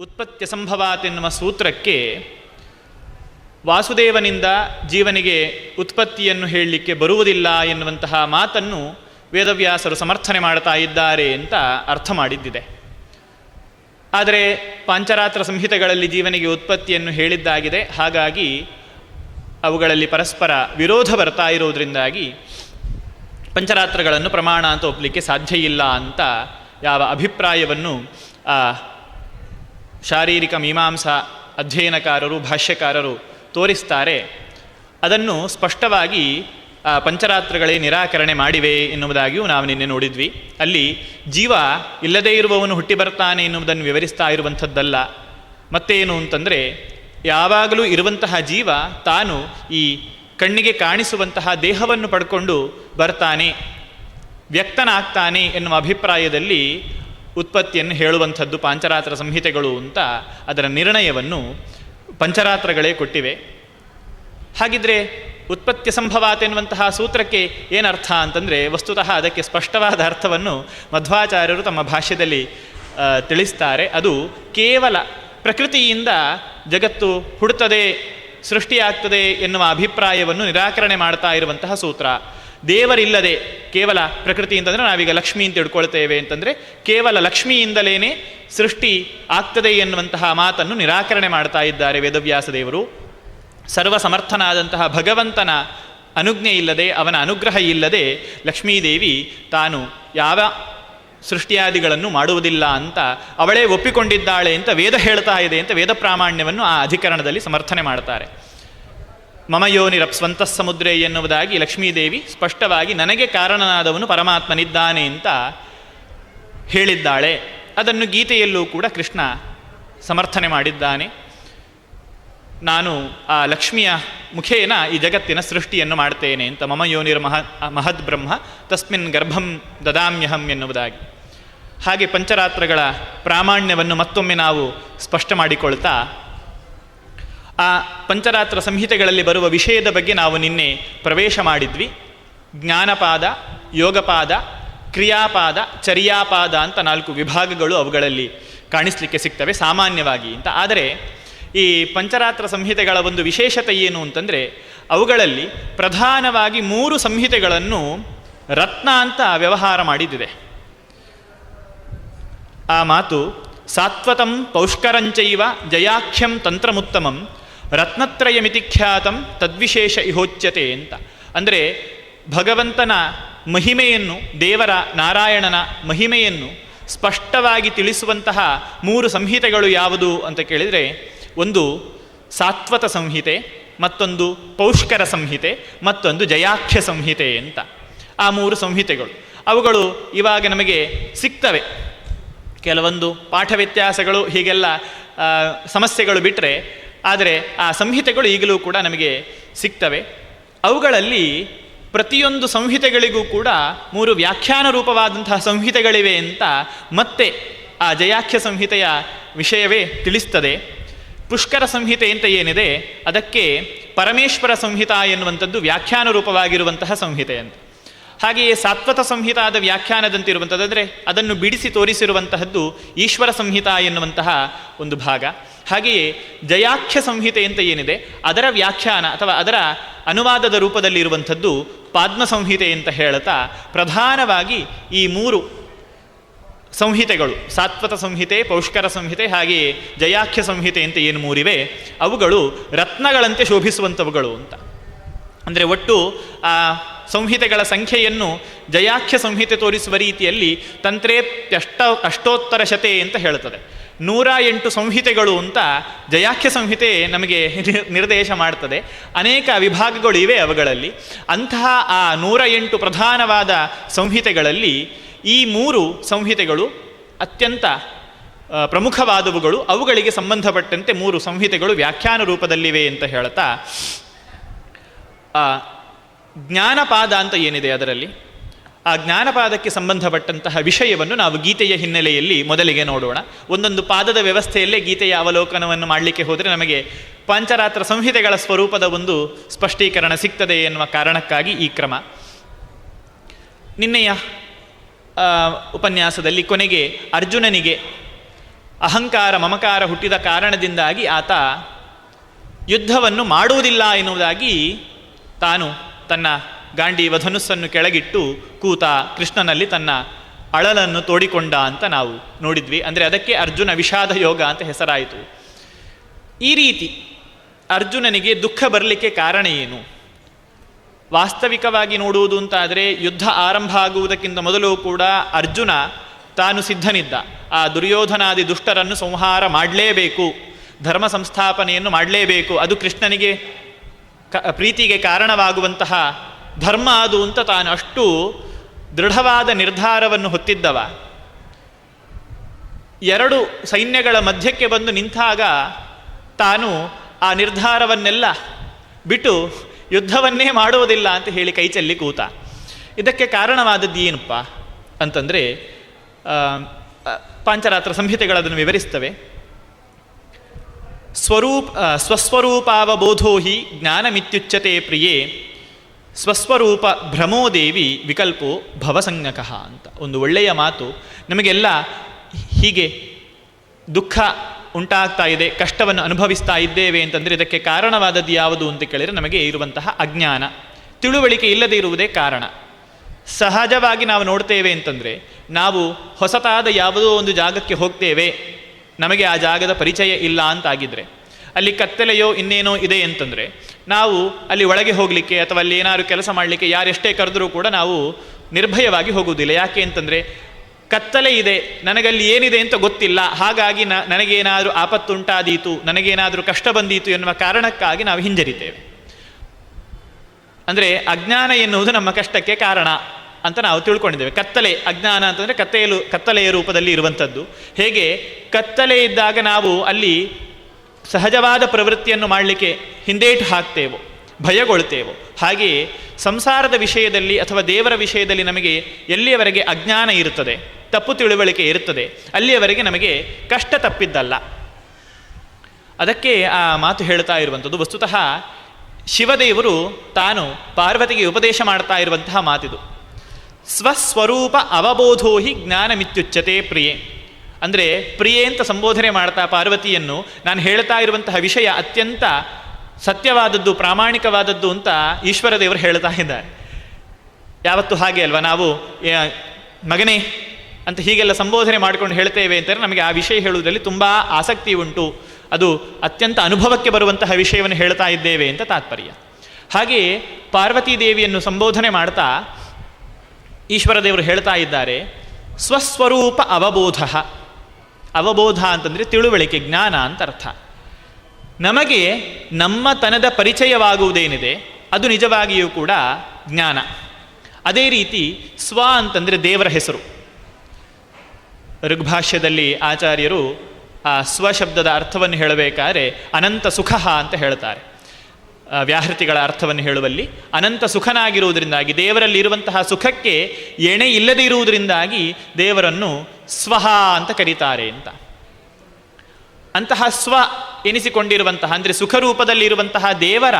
ಉತ್ಪತ್ತಿ ಸಂಭವಾತ್ ಎನ್ನುವ ಸೂತ್ರಕ್ಕೆ ವಾಸುದೇವನಿಂದ ಜೀವನಿಗೆ ಉತ್ಪತ್ತಿಯನ್ನು ಹೇಳಲಿಕ್ಕೆ ಬರುವುದಿಲ್ಲ ಎನ್ನುವಂತಹ ಮಾತನ್ನು ವೇದವ್ಯಾಸರು ಸಮರ್ಥನೆ ಮಾಡ್ತಾ ಇದ್ದಾರೆ ಅಂತ ಅರ್ಥ ಮಾಡಿದ್ದಿದೆ. ಆದರೆ ಪಾಂಚರಾತ್ರ ಸಂಹಿತೆಗಳಲ್ಲಿ ಜೀವನಿಗೆ ಉತ್ಪತ್ತಿಯನ್ನು ಹೇಳಿದ್ದಾಗಿದೆ. ಹಾಗಾಗಿ ಅವುಗಳಲ್ಲಿ ಪರಸ್ಪರ ವಿರೋಧ ಬರ್ತಾ ಇರೋದರಿಂದಾಗಿ ಪಂಚರಾತ್ರಗಳನ್ನು ಪ್ರಮಾಣ ಅಂತ ಒಪ್ಪಲಿಕ್ಕೆ ಸಾಧ್ಯ ಇಲ್ಲ ಅಂತ ಯಾವ ಅಭಿಪ್ರಾಯವನ್ನು ಶಾರೀರಿಕ ಮೀಮಾಂಸಾ ಅಧ್ಯಯನಕಾರರು, ಭಾಷ್ಯಕಾರರು ತೋರಿಸ್ತಾರೆ. ಅದನ್ನು ಸ್ಪಷ್ಟವಾಗಿ ಪಂಚರಾತ್ರಗಳೇ ನಿರಾಕರಣೆ ಮಾಡಿವೆ ಎನ್ನುವುದಾಗಿಯೂ ನಾವು ನಿನ್ನೆ ನೋಡಿದ್ವಿ. ಅಲ್ಲಿ ಜೀವ ಇಲ್ಲದೇ ಇರುವವನು ಹುಟ್ಟಿ ಬರ್ತಾನೆ ಎನ್ನುವುದನ್ನು ವಿವರಿಸ್ತಾ ಇರುವಂಥದ್ದಲ್ಲ. ಮತ್ತೇನು ಅಂತಂದರೆ, ಯಾವಾಗಲೂ ಇರುವಂತಹ ಜೀವ ತಾನು ಈ ಕಣ್ಣಿಗೆ ಕಾಣಿಸುವಂತಹ ದೇಹವನ್ನು ಪಡ್ಕೊಂಡು ಬರ್ತಾನೆ, ವ್ಯಕ್ತನಾಗ್ತಾನೆ ಎನ್ನುವ ಅಭಿಪ್ರಾಯದಲ್ಲಿ ಉತ್ಪತ್ತಿಯನ್ನು ಹೇಳುವಂಥದ್ದು ಪಾಂಚರಾತ್ರ ಸಂಹಿತೆಗಳು ಅಂತ ಅದರ ನಿರ್ಣಯವನ್ನು ಪಂಚರಾತ್ರಗಳೇ ಕೊಟ್ಟಿವೆ. ಹಾಗಿದ್ರೆ ಉತ್ಪತ್ತಿ ಸಂಭವಾತ್ ಎನ್ನುವಂತಹ ಸೂತ್ರಕ್ಕೆ ಏನರ್ಥ ಅಂತಂದರೆ ವಸ್ತುತಃ ಅದಕ್ಕೆ ಸ್ಪಷ್ಟವಾದ ಅರ್ಥವನ್ನು ಮಧ್ವಾಚಾರ್ಯರು ತಮ್ಮ ಭಾಷ್ಯದಲ್ಲಿ ತಿಳಿಸ್ತಾರೆ. ಅದು ಕೇವಲ ಪ್ರಕೃತಿಯಿಂದ ಜಗತ್ತು ಹುಡುತ್ತದೆ, ಸೃಷ್ಟಿಯಾಗ್ತದೆ ಎನ್ನುವ ಅಭಿಪ್ರಾಯವನ್ನು ನಿರಾಕರಣೆ ಮಾಡ್ತಾ ಇರುವಂತಹ ಸೂತ್ರ. ದೇವರಿಲ್ಲದೆ ಕೇವಲ ಪ್ರಕೃತಿ ಅಂತಂದರೆ ನಾವೀಗ ಲಕ್ಷ್ಮಿ ಅಂತ ತಿಳ್ಕೊಳ್ತೇವೆ ಅಂತಂದರೆ ಕೇವಲ ಲಕ್ಷ್ಮಿಯಿಂದಲೇ ಸೃಷ್ಟಿ ಆಗ್ತದೆ ಎನ್ನುವಂತಹ ಮಾತನ್ನು ನಿರಾಕರಣೆ ಮಾಡ್ತಾ ಇದ್ದಾರೆ ವೇದವ್ಯಾಸ ದೇವರು. ಸರ್ವ ಸಮರ್ಥನಾದಂತಹ ಭಗವಂತನ ಅನುಜ್ಞೆ ಇಲ್ಲದೆ, ಅವನ ಅನುಗ್ರಹ ಇಲ್ಲದೆ ಲಕ್ಷ್ಮೀದೇವಿ ತಾನು ಯಾವ ಸೃಷ್ಟಿಯಾದಿಗಳನ್ನು ಮಾಡುವುದಿಲ್ಲ ಅಂತ ಅವಳೇ ಒಪ್ಪಿಕೊಂಡಿದ್ದಾಳೆ ಅಂತ ವೇದ ಹೇಳ್ತಾ ಇದೆ ಅಂತ ವೇದ ಪ್ರಾಮಾಣ್ಯವನ್ನು ಆ ಅಧಿಕರಣದಲ್ಲಿ ಸಮರ್ಥನೆ ಮಾಡ್ತಾರೆ. ಮಮ ಸ್ವಂತ ಸಮುದ್ರೆ ಎನ್ನುವುದಾಗಿ ಲಕ್ಷ್ಮೀದೇವಿ ಸ್ಪಷ್ಟವಾಗಿ ನನಗೆ ಕಾರಣನಾದವನು ಪರಮಾತ್ಮನಿದ್ದಾನೆ ಅಂತ ಹೇಳಿದ್ದಾಳೆ. ಅದನ್ನು ಗೀತೆಯಲ್ಲೂ ಕೂಡ ಕೃಷ್ಣ ಸಮರ್ಥನೆ ಮಾಡಿದ್ದಾನೆ. ನಾನು ಆ ಲಕ್ಷ್ಮಿಯ ಮುಖೇನ ಈ ಜಗತ್ತಿನ ಸೃಷ್ಟಿಯನ್ನು ಮಾಡ್ತೇನೆ ಅಂತ ಮಮ ಯೋನಿರ್ ಮಹ, ಮಹದ್ ಬ್ರಹ್ಮ ತಸ್ಮಿನ್ ಗರ್ಭಂ ದದಾಮ್ಯಹಂ ಎನ್ನುವುದಾಗಿ. ಹಾಗೆ ಪಂಚರಾತ್ರಗಳ ಪ್ರಾಮಾಣ್ಯವನ್ನು ಮತ್ತೊಮ್ಮೆ ನಾವು ಸ್ಪಷ್ಟ ಮಾಡಿಕೊಳ್ತಾ ಆ ಪಂಚರಾತ್ರ ಸಂಹಿತೆಗಳಲ್ಲಿ ಬರುವ ವಿಷಯದ ಬಗ್ಗೆ ನಾವು ನಿನ್ನೆ ಪ್ರವೇಶ ಮಾಡಿದ್ವಿ. ಜ್ಞಾನಪಾದ, ಯೋಗಪಾದ, ಕ್ರಿಯಾಪಾದ, ಚರ್ಯಾಪಾದ ಅಂತ ನಾಲ್ಕು ವಿಭಾಗಗಳು ಅವುಗಳಲ್ಲಿ ಕಾಣಿಸ್ಲಿಕ್ಕೆ ಸಿಗ್ತವೆ ಸಾಮಾನ್ಯವಾಗಿ ಅಂತ. ಆದರೆ ಈ ಪಂಚರಾತ್ರ ಸಂಹಿತೆಗಳ ಒಂದು ವಿಶೇಷತೆ ಏನು ಅಂತಂದರೆ ಅವುಗಳಲ್ಲಿ ಪ್ರಧಾನವಾಗಿ ಮೂರು ಸಂಹಿತೆಗಳನ್ನು ರತ್ನ ಅಂತ ವ್ಯವಹಾರ ಮಾಡಿದಿದೆ ಆ ಮಾತು ಸಾತ್ವತಂ ಪೌಷ್ಕರಂಚೈವ ಜಯಾಖ್ಯಂ ತಂತ್ರಮುತ್ತಮಂ ರತ್ನತ್ರಯಮಿತಿ ಖ್ಯಾತಂ ತದ್ವಿಶೇಷ ಇಹೋಚ್ಯತೆ ಅಂತ. ಅಂದರೆ ಭಗವಂತನ ಮಹಿಮೆಯನ್ನು, ದೇವರ ನಾರಾಯಣನ ಮಹಿಮೆಯನ್ನು ಸ್ಪಷ್ಟವಾಗಿ ತಿಳಿಸುವಂತಹ ಮೂರು ಸಂಹಿತೆಗಳು ಯಾವುದು ಅಂತ ಕೇಳಿದರೆ, ಒಂದು ಸಾತ್ವತ ಸಂಹಿತೆ, ಮತ್ತೊಂದು ಪೌಷ್ಕರ ಸಂಹಿತೆ, ಮತ್ತೊಂದು ಜಯಾಖ್ಯ ಸಂಹಿತೆ ಅಂತ. ಆ ಮೂರು ಸಂಹಿತೆಗಳು. ಅವುಗಳು ಇವಾಗ ನಮಗೆ ಸಿಗ್ತವೆ. ಕೆಲವೊಂದು ಪಾಠ ವ್ಯತ್ಯಾಸಗಳು, ಹೀಗೆಲ್ಲ ಸಮಸ್ಯೆಗಳು ಬಿಟ್ಟರೆ ಆದರೆ ಆ ಸಂಹಿತೆಗಳು ಈಗಲೂ ಕೂಡ ನಮಗೆ ಸಿಗ್ತವೆ. ಅವುಗಳಲ್ಲಿ ಪ್ರತಿಯೊಂದು ಸಂಹಿತೆಗಳಿಗೂ ಕೂಡ ಮೂರು ವ್ಯಾಖ್ಯಾನ ರೂಪವಾದಂತಹ ಸಂಹಿತೆಗಳಿವೆ ಅಂತ ಮತ್ತೆ ಆ ಜಯಾಖ್ಯ ಸಂಹಿತೆಯ ವಿಷಯವೇ ತಿಳಿಸ್ತದೆ. ಪುಷ್ಕರ ಸಂಹಿತೆ ಅಂತ ಏನಿದೆ, ಅದಕ್ಕೆ ಪರಮೇಶ್ವರ ಸಂಹಿತ ಎನ್ನುವಂಥದ್ದು ವ್ಯಾಖ್ಯಾನ ರೂಪವಾಗಿರುವಂತಹ ಸಂಹಿತೆ ಅಂತ. ಹಾಗೆಯೇ ಸಾತ್ವತ ಸಂಹಿತಾದ ವ್ಯಾಖ್ಯಾನದಂತಿರುವಂಥದ್ದು ಅಂದರೆ ಅದನ್ನು ಬಿಡಿಸಿ ತೋರಿಸಿರುವಂತಹದ್ದು ಈಶ್ವರ ಸಂಹಿತ ಎನ್ನುವಂತಹ ಒಂದು ಭಾಗ. ಹಾಗೆಯೇ ಜಯಾಖ್ಯ ಸಂಹಿತೆ ಅಂತ ಏನಿದೆ, ಅದರ ವ್ಯಾಖ್ಯಾನ ಅಥವಾ ಅದರ ಅನುವಾದದ ರೂಪದಲ್ಲಿ ಇರುವಂಥದ್ದು ಪಾದ್ಮ ಸಂಹಿತೆ ಅಂತ ಹೇಳ್ತಾ ಪ್ರಧಾನವಾಗಿ ಈ ಮೂರು ಸಂಹಿತೆಗಳು, ಸಾತ್ವತ ಸಂಹಿತೆ, ಪೌಷ್ಕರ ಸಂಹಿತೆ, ಹಾಗೆಯೇ ಜಯಾಖ್ಯ ಸಂಹಿತೆ ಅಂತ ಏನು ಮೂರಿವೆ, ಅವುಗಳು ರತ್ನಗಳಂತೆ ಶೋಭಿಸುವಂಥವುಗಳು ಅಂತ. ಅಂದರೆ ಒಟ್ಟು ಆ ಸಂಹಿತೆಗಳ ಸಂಖ್ಯೆಯನ್ನು ಜಯಾಖ್ಯ ಸಂಹಿತೆ ತೋರಿಸುವ ರೀತಿಯಲ್ಲಿ ತಂತ್ರೇಪ್ಯಷ್ಟ ಅಷ್ಟೋತ್ತರ ಶತೆ ಅಂತ ಹೇಳುತ್ತದೆ. ನೂರ ಎಂಟು ಸಂಹಿತೆಗಳು ಅಂತ ಜಯಾಖ್ಯ ಸಂಹಿತೆ ನಮಗೆ ನಿರ್ದೇಶ ಮಾಡ್ತದೆ. ಅನೇಕ ವಿಭಾಗಗಳು ಇವೆ ಅವುಗಳಲ್ಲಿ. ಅಂತಹ ಆ ನೂರ ಎಂಟು ಪ್ರಧಾನವಾದ ಸಂಹಿತೆಗಳಲ್ಲಿ ಈ ಮೂರು ಸಂಹಿತೆಗಳು ಅತ್ಯಂತ ಪ್ರಮುಖವಾದವುಗಳು. ಅವುಗಳಿಗೆ ಸಂಬಂಧಪಟ್ಟಂತೆ ಮೂರು ಸಂಹಿತೆಗಳು ವ್ಯಾಖ್ಯಾನ ರೂಪದಲ್ಲಿವೆ ಅಂತ ಹೇಳ್ತಾ ಜ್ಞಾನಪಾದ ಅಂತ ಏನಿದೆ ಅದರಲ್ಲಿ? ಆ ಜ್ಞಾನಪಾದಕ್ಕೆ ಸಂಬಂಧಪಟ್ಟಂತಹ ವಿಷಯವನ್ನು ನಾವು ಗೀತೆಯ ಹಿನ್ನೆಲೆಯಲ್ಲಿ ಮೊದಲಿಗೆ ನೋಡೋಣ. ಒಂದೊಂದು ಪಾದದ ವ್ಯವಸ್ಥೆಯಲ್ಲೇ ಗೀತೆಯ ಅವಲೋಕನವನ್ನು ಮಾಡಲಿಕ್ಕೆ ಹೋದರೆ ನಮಗೆ ಪಂಚರಾತ್ರ ಸಂಹಿತೆಗಳ ಸ್ವರೂಪದ ಒಂದು ಸ್ಪಷ್ಟೀಕರಣ ಸಿಗ್ತದೆ ಎನ್ನುವ ಕಾರಣಕ್ಕಾಗಿ ಈ ಕ್ರಮ. ನಿನ್ನೆಯ ಉಪನ್ಯಾಸದಲ್ಲಿ ಕೊನೆಗೆ ಅರ್ಜುನನಿಗೆ ಅಹಂಕಾರ, ಮಮಕಾರ ಹುಟ್ಟಿದ ಕಾರಣದಿಂದಾಗಿ ಆತ ಯುದ್ಧವನ್ನು ಮಾಡುವುದಿಲ್ಲ ಎನ್ನುವುದಾಗಿ ತಾನು ತನ್ನ ಗಾಂಡೀವ ಧನುಸ್ಸನ್ನು ಕೆಳಗಿಟ್ಟು ಕೂತ ಕೃಷ್ಣನಲ್ಲಿ ತನ್ನ ಅಳಲನ್ನು ತೋಡಿಕೊಂಡ ಅಂತ ನಾವು ನೋಡಿದ್ವಿ. ಅಂದರೆ ಅದಕ್ಕೆ ಅರ್ಜುನ ವಿಷಾದ ಯೋಗ ಅಂತ ಹೆಸರಾಯಿತು. ಈ ರೀತಿ ಅರ್ಜುನನಿಗೆ ದುಃಖ ಬರಲಿಕ್ಕೆ ಕಾರಣ ಏನು? ವಾಸ್ತವಿಕವಾಗಿ ನೋಡುವುದು ಅಂತಾದರೆ ಯುದ್ಧ ಆರಂಭ ಆಗುವುದಕ್ಕಿಂತ ಮೊದಲು ಕೂಡ ಅರ್ಜುನ ತಾನು ಸಿದ್ಧನಿದ್ದ. ಆ ದುರ್ಯೋಧನಾದಿ ದುಷ್ಟರನ್ನು ಸಂಹಾರ ಮಾಡಲೇಬೇಕು. ಧರ್ಮ ಸಂಸ್ಥಾಪನೆಯನ್ನು ಮಾಡಲೇಬೇಕು. ಅದು ಕೃಷ್ಣನಿಗೆ ಪ್ರೀತಿಗೆ ಕಾರಣವಾಗುವಂತಹ ಧರ್ಮ ಅದು ಅಂತ ತಾನು ಅಷ್ಟು ದೃಢವಾದ ನಿರ್ಧಾರವನ್ನು ಹೊತ್ತಿದ್ದವ. ಎರಡು ಸೈನ್ಯಗಳ ಮಧ್ಯಕ್ಕೆ ಬಂದು ನಿಂತಾಗ ತಾನು ಆ ನಿರ್ಧಾರವನ್ನೆಲ್ಲ ಬಿಟ್ಟು ಯುದ್ಧವನ್ನೇ ಮಾಡುವುದಿಲ್ಲ ಅಂತ ಹೇಳಿ ಕೈ ಚೆಲ್ಲಿ ಕೂತ. ಇದಕ್ಕೆ ಕಾರಣವಾದದ್ದು ಏನಪ್ಪ ಅಂತಂದರೆ ಪಾಂಚರಾತ್ರ ಸಂಹಿತೆಗಳದನ್ನು ವಿವರಿಸ್ತವೆ. ಸ್ವರೂಪ ಸ್ವಸ್ವರೂಪಾವಬೋಧೋ ಹಿ ಜ್ಞಾನಮಿತ್ಯುಚ್ಯತೆ ಪ್ರಿಯೇ ಸ್ವಸ್ವರೂಪ ಭ್ರಮೋದೇವಿ ವಿಕಲ್ಪೋ ಭವಸಂಜ್ಞಕಃ ಅಂತ. ಒಂದು ಒಳ್ಳೆಯ ಮಾತು. ನಮಗೆಲ್ಲ ಹೀಗೆ ದುಃಖ ಉಂಟಾಗ್ತಾ ಇದೆ, ಕಷ್ಟವನ್ನು ಅನುಭವಿಸ್ತಾ ಇದ್ದೇವೆ ಅಂತಂದರೆ ಇದಕ್ಕೆ ಕಾರಣವಾದದ್ದು ಯಾವುದು ಅಂತ ಕೇಳಿದರೆ ನಮಗೆ ಇರುವಂತಹ ಅಜ್ಞಾನ. ತಿಳುವಳಿಕೆ ಇಲ್ಲದೆ ಇರುವುದೇ ಕಾರಣ. ಸಹಜವಾಗಿ ನಾವು ನೋಡ್ತೇವೆ ಅಂತಂದರೆ ನಾವು ಹೊಸತಾದ ಯಾವುದೋ ಒಂದು ಜಾಗಕ್ಕೆ ಹೋಗ್ತೇವೆ, ನಮಗೆ ಆ ಜಾಗದ ಪರಿಚಯ ಇಲ್ಲ ಅಂತಾಗಿದ್ದರೆ ಅಲ್ಲಿ ಕತ್ತಲೆಯೋ ಇನ್ನೇನೋ ಇದೆ ಅಂತಂದರೆ ನಾವು ಅಲ್ಲಿ ಒಳಗೆ ಹೋಗಲಿಕ್ಕೆ ಅಥವಾ ಅಲ್ಲಿ ಏನಾದ್ರು ಕೆಲಸ ಮಾಡಲಿಕ್ಕೆ ಯಾರೆಷ್ಟೇ ಕರೆದರೂ ಕೂಡ ನಾವು ನಿರ್ಭಯವಾಗಿ ಹೋಗುವುದಿಲ್ಲ. ಯಾಕೆ ಅಂತಂದರೆ, ಕತ್ತಲೆ ಇದೆ, ನನಗಲ್ಲಿ ಏನಿದೆ ಅಂತ ಗೊತ್ತಿಲ್ಲ, ಹಾಗಾಗಿ ನ, ನನಗೇನಾದರೂ ಆಪತ್ತುಂಟಾದೀತು, ನನಗೇನಾದರೂ ಕಷ್ಟ ಬಂದೀತು ಎನ್ನುವ ಕಾರಣಕ್ಕಾಗಿ ನಾವು ಹಿಂಜರಿತೇವೆ. ಅಂದರೆ ಅಜ್ಞಾನ ಎನ್ನುವುದು ನಮ್ಮ ಕಷ್ಟಕ್ಕೆ ಕಾರಣ ಅಂತ ನಾವು ತಿಳ್ಕೊಂಡಿದ್ದೇವೆ. ಕತ್ತಲೆ, ಅಜ್ಞಾನ ಅಂತಂದರೆ ಕತ್ತೆಯಲು ಕತ್ತಲೆಯ ರೂಪದಲ್ಲಿ ಇರುವಂಥದ್ದು. ಹೇಗೆ? ಕತ್ತಲೆ ಇದ್ದಾಗ ನಾವು ಅಲ್ಲಿ ಸಹಜವಾದ ಪ್ರವೃತ್ತಿಯನ್ನು ಮಾಡಲಿಕ್ಕೆ ಹಿಂದೇಟು ಹಾಕ್ತೇವೋ, ಭಯಗೊಳ್ತೇವೋ. ಹಾಗೆಯೇ ಸಂಸಾರದ ವಿಷಯದಲ್ಲಿ ಅಥವಾ ದೇವರ ವಿಷಯದಲ್ಲಿ ನಮಗೆ ಎಲ್ಲಿಯವರೆಗೆ ಅಜ್ಞಾನ ಇರುತ್ತದೆ? ತಪ್ಪು ತಿಳುವಳಿಕೆ ಇರುತ್ತದೆ. ಅಲ್ಲಿಯವರೆಗೆ ನಮಗೆ ಕಷ್ಟ ತಪ್ಪಿದ್ದಲ್ಲ. ಅದಕ್ಕೆ ಆ ಮಾತು ಹೇಳ್ತಾ ಇರುವಂಥದ್ದು, ವಸ್ತುತಃ ಶಿವದೇವರು ತಾನು ಪಾರ್ವತಿಗೆ ಉಪದೇಶ ಮಾಡ್ತಾ ಇರುವಂತಹ ಮಾತಿದು. ಸ್ವಸ್ವರೂಪ ಅವಬೋಧೋ ಹಿ ಜ್ಞಾನಮಿತ್ಯುಚ್ಯತೆ ಪ್ರಿಯೆ. ಅಂದರೆ ಪ್ರಿಯೆ ಅಂತ ಸಂಬೋಧನೆ ಮಾಡ್ತಾ ಪಾರ್ವತಿಯನ್ನು ನಾನು ಹೇಳ್ತಾ ಇರುವಂತಹ ವಿಷಯ ಅತ್ಯಂತ ಸತ್ಯವಾದದ್ದು, ಪ್ರಾಮಾಣಿಕವಾದದ್ದು ಅಂತ ಈಶ್ವರ ದೇವರು ಹೇಳ್ತಾ ಇದ್ದಾರೆ. ಯಾವತ್ತು ಹಾಗೆ ಅಲ್ವಾ? ನಾವು ಮಗನೇ ಅಂತ ಹೀಗೆಲ್ಲ ಸಂಬೋಧನೆ ಮಾಡ್ಕೊಂಡು ಹೇಳ್ತೇವೆ ಅಂತಾರೆ ನಮಗೆ ಆ ವಿಷಯ ಹೇಳುವುದರಲ್ಲಿ ತುಂಬ ಆಸಕ್ತಿ ಉಂಟು. ಅದು ಅತ್ಯಂತ ಅನುಭವಕ್ಕೆ ಬರುವಂತಹ ವಿಷಯವನ್ನು ಹೇಳ್ತಾ ಇದ್ದೇವೆ ಅಂತ ತಾತ್ಪರ್ಯ. ಹಾಗೆಯೇ ಪಾರ್ವತಿ ದೇವಿಯನ್ನು ಸಂಬೋಧನೆ ಮಾಡ್ತಾ ಈಶ್ವರ ದೇವರು ಹೇಳ್ತಾ ಇದ್ದಾರೆ, ಸ್ವಸ್ವರೂಪ ಅವಬೋಧ. ಅವಬೋಧ ಅಂತಂದರೆ ತಿಳುವಳಿಕೆ, ಜ್ಞಾನ ಅಂತ ಅರ್ಥ. ನಮಗೆ ನಮ್ಮ ತನದ ಪರಿಚಯವಾಗುವುದೇನಿದೆ, ಅದು ನಿಜವಾಗಿಯೂ ಕೂಡ ಜ್ಞಾನ. ಅದೇ ರೀತಿ ಸ್ವ ಅಂತಂದರೆ ದೇವರ ಹೆಸರು. ಋಗ್ಭಾಷ್ಯದಲ್ಲಿ ಆಚಾರ್ಯರು ಆ ಸ್ವಶಬ್ದದ ಅರ್ಥವನ್ನು ಹೇಳಬೇಕಾದ್ರೆ ಅನಂತ ಸುಖ ಅಂತ ಹೇಳ್ತಾರೆ. ವ್ಯಾಹೃತಿಗಳ ಅರ್ಥವನ್ನು ಹೇಳುವಲ್ಲಿ ಅನಂತ ಸುಖನಾಗಿರುವುದರಿಂದಾಗಿ, ದೇವರಲ್ಲಿ ಇರುವಂತಹ ಸುಖಕ್ಕೆ ಎಣೆ ಇಲ್ಲದೇ ಇರುವುದರಿಂದಾಗಿ ದೇವರನ್ನು ಸ್ವಹ ಅಂತ ಕರೀತಾರೆ ಅಂತ. ಅಂತಹ ಸ್ವ ಎನಿಸಿಕೊಂಡಿರುವಂತಹ, ಅಂದರೆ ಸುಖರೂಪದಲ್ಲಿರುವಂತಹ ದೇವರ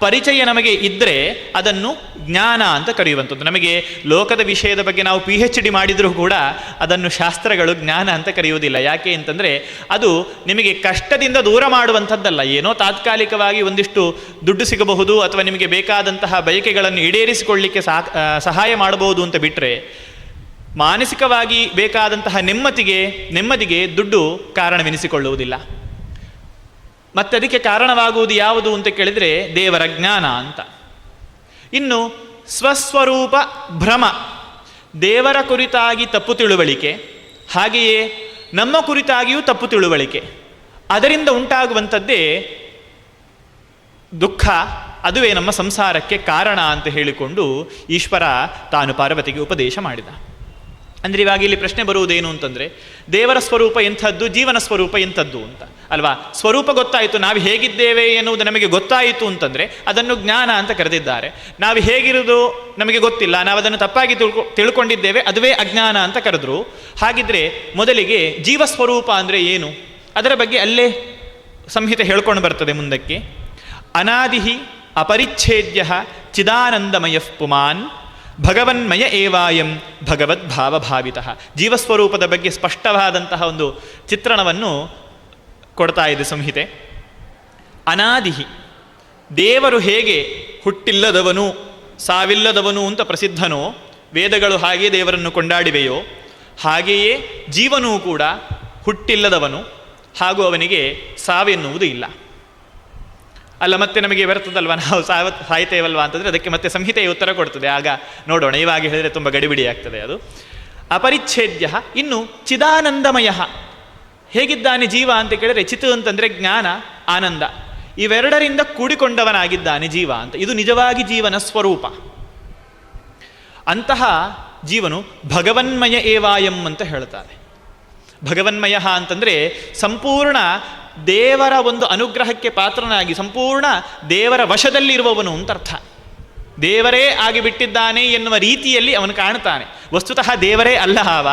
ಪರಿಚಯ ನಮಗೆ ಇದ್ದರೆ ಅದನ್ನು ಜ್ಞಾನ ಅಂತ ಕರೆಯುವಂಥದ್ದು. ನಮಗೆ ಲೋಕದ ವಿಷಯದ ಬಗ್ಗೆ ನಾವು ಪಿ ಹೆಚ್ ಡಿ ಮಾಡಿದರೂ ಕೂಡ ಅದನ್ನು ಶಾಸ್ತ್ರಗಳು ಜ್ಞಾನ ಅಂತ ಕರೆಯುವುದಿಲ್ಲ. ಯಾಕೆ ಅಂತಂದರೆ ಅದು ನಿಮಗೆ ಕಷ್ಟದಿಂದ ದೂರ ಮಾಡುವಂಥದ್ದಲ್ಲ. ಏನೋ ತಾತ್ಕಾಲಿಕವಾಗಿ ಒಂದಿಷ್ಟು ದುಡ್ಡು ಸಿಗಬಹುದು ಅಥವಾ ನಿಮಗೆ ಬೇಕಾದಂತಹ ಬಯಕೆಗಳನ್ನು ಈಡೇರಿಸಿಕೊಳ್ಳಿಕ್ಕೆ ಸಹಾಯ ಮಾಡಬಹುದು ಅಂತ ಬಿಟ್ಟರೆ ಮಾನಸಿಕವಾಗಿ ಬೇಕಾದಂತಹ ನೆಮ್ಮದಿಗೆ ನೆಮ್ಮದಿಗೆ ದುಡ್ಡು ಕಾರಣವೆನಿಸಿಕೊಳ್ಳುವುದಿಲ್ಲ. ಮತ್ತೆ ಅದಕ್ಕೆ ಕಾರಣವಾಗುವುದು ಯಾವುದು ಅಂತ ಕೇಳಿದರೆ ದೇವರ ಜ್ಞಾನ ಅಂತ. ಇನ್ನು ಸ್ವಸ್ವರೂಪ ಭ್ರಮ. ದೇವರ ಕುರಿತಾಗಿ ತಪ್ಪು ತಿಳುವಳಿಕೆ, ಹಾಗೆಯೇ ನಮ್ಮ ಕುರಿತಾಗಿಯೂ ತಪ್ಪು ತಿಳುವಳಿಕೆ. ಅದರಿಂದ ಉಂಟಾಗುವಂಥದ್ದೇ ದುಃಖ, ಅದುವೇ ನಮ್ಮ ಸಂಸಾರಕ್ಕೆ ಕಾರಣ ಅಂತ ಹೇಳಿಕೊಂಡು ಈಶ್ವರ ತಾನು ಪಾರ್ವತಿಗೆ ಉಪದೇಶ ಮಾಡಿದ. ಅಂದರೆ ಇವಾಗ ಇಲ್ಲಿ ಪ್ರಶ್ನೆ ಬರುವುದೇನು ಅಂತಂದರೆ, ದೇವರ ಸ್ವರೂಪ ಎಂಥದ್ದು, ಜೀವನ ಸ್ವರೂಪ ಎಂಥದ್ದು ಅಂತ. ಅಲ್ವಾ? ಸ್ವರೂಪ ಗೊತ್ತಾಯಿತು, ನಾವು ಹೇಗಿದ್ದೇವೆ ಎನ್ನುವುದು ನಮಗೆ ಗೊತ್ತಾಯಿತು ಅಂತಂದರೆ, ಅದನ್ನು ಜ್ಞಾನ ಅಂತ ಕರೆದಿದ್ದಾರೆ. ನಾವು ಹೇಗಿರುವುದು ನಮಗೆ ಗೊತ್ತಿಲ್ಲ, ನಾವು ಅದನ್ನು ತಪ್ಪಾಗಿ ತಿಳ್ಕೊ, ತಿಳ್ಕೊಂಡಿದ್ದೇವೆ, ಅದುವೇ ಅಜ್ಞಾನ ಅಂತ ಕರೆದ್ರು. ಹಾಗಿದ್ರೆ ಮೊದಲಿಗೆ ಜೀವ ಸ್ವರೂಪ ಅಂದರೆ ಏನು? ಅದರ ಬಗ್ಗೆ ಅಲ್ಲೇ ಸಂಹಿತೆ ಹೇಳ್ಕೊಂಡು ಬರ್ತದೆ ಮುಂದಕ್ಕೆ. ಅನಾದಿಹಿ ಅಪರಿಚ್ಛೇದ್ಯ ಚಿದಾನಂದಮಯ ಪುಮಾನ್. ಭಗವನ್ಮಯ ಏವಾಯಂ ಭಗವದ್ ಭಾವಭಾವಿತ ಜೀವಸ್ವರೂಪದ ಬಗ್ಗೆ ಸ್ಪಷ್ಟವಾದಂತಹ ಒಂದು ಚಿತ್ರಣವನ್ನು ಕೊಡ್ತಾ ಇದೆ ಸಂಹಿತೆ. ಅನಾದಿಹಿ, ದೇವರು ಹೇಗೆ ಹುಟ್ಟಿಲ್ಲದವನು, ಸಾವಿಲ್ಲದವನು ಅಂತ ಪ್ರಸಿದ್ಧನೋ, ವೇದಗಳು ಹಾಗೆ ದೇವರನ್ನು ಕೊಂಡಾಡಿವೆಯೋ, ಹಾಗೆಯೇ ಜೀವನೂ ಕೂಡ ಹುಟ್ಟಿಲ್ಲದವನು ಹಾಗೂ ಅವನಿಗೆ ಸಾವೆನ್ನುವುದು ಇಲ್ಲ. ಅಲ್ಲ, ಮತ್ತೆ ನಮಗೆ ಬರ್ತದಲ್ವ ನಾವು ಸಾವ, ಸಾಯ್ತೇವಲ್ವ ಅಂತಂದರೆ ಅದಕ್ಕೆ ಮತ್ತೆ ಸಂಹಿತೆಯ ಉತ್ತರ ಕೊಡ್ತದೆ. ಆಗ ನೋಡೋಣ. ಇವಾಗ ಹೇಳಿದರೆ ತುಂಬ ಗಡಿಬಿಡಿ ಆಗ್ತದೆ ಅದು. ಅಪರಿಚ್ಛೇದ್ಯ, ಇನ್ನು ಚಿದಾನಂದಮಯ. ಹೇಗಿದ್ದಾನೆ ಜೀವ ಅಂತ ಕೇಳಿದರೆ ಚಿತು ಅಂತಂದರೆ ಜ್ಞಾನ, ಆನಂದ. ಇವೆರಡರಿಂದ ಕೂಡಿಕೊಂಡವನಾಗಿದ್ದಾನೆ ಜೀವ ಅಂತ. ಇದು ನಿಜವಾಗಿ ಜೀವನ ಸ್ವರೂಪ. ಅಂತಹ ಜೀವನು ಭಗವನ್ಮಯ ಏವಾಯಂ ಅಂತ ಹೇಳ್ತಾರೆ. ಭಗವನ್ಮಯ ಅಂತಂದರೆ ಸಂಪೂರ್ಣ ದೇವರ ಒಂದು ಅನುಗ್ರಹಕ್ಕೆ ಪಾತ್ರನಾಗಿ, ಸಂಪೂರ್ಣ ದೇವರ ವಶದಲ್ಲಿರುವವನು ಅಂತ ಅರ್ಥ. ದೇವರೇ ಆಗಿಬಿಟ್ಟಿದ್ದಾನೆ ಎನ್ನುವ ರೀತಿಯಲ್ಲಿ ಅವನು ಕಾಣ್ತಾನೆ ವಸ್ತುತಃ ದೇವರೇ ಅಲ್ಲ ಹಾವ.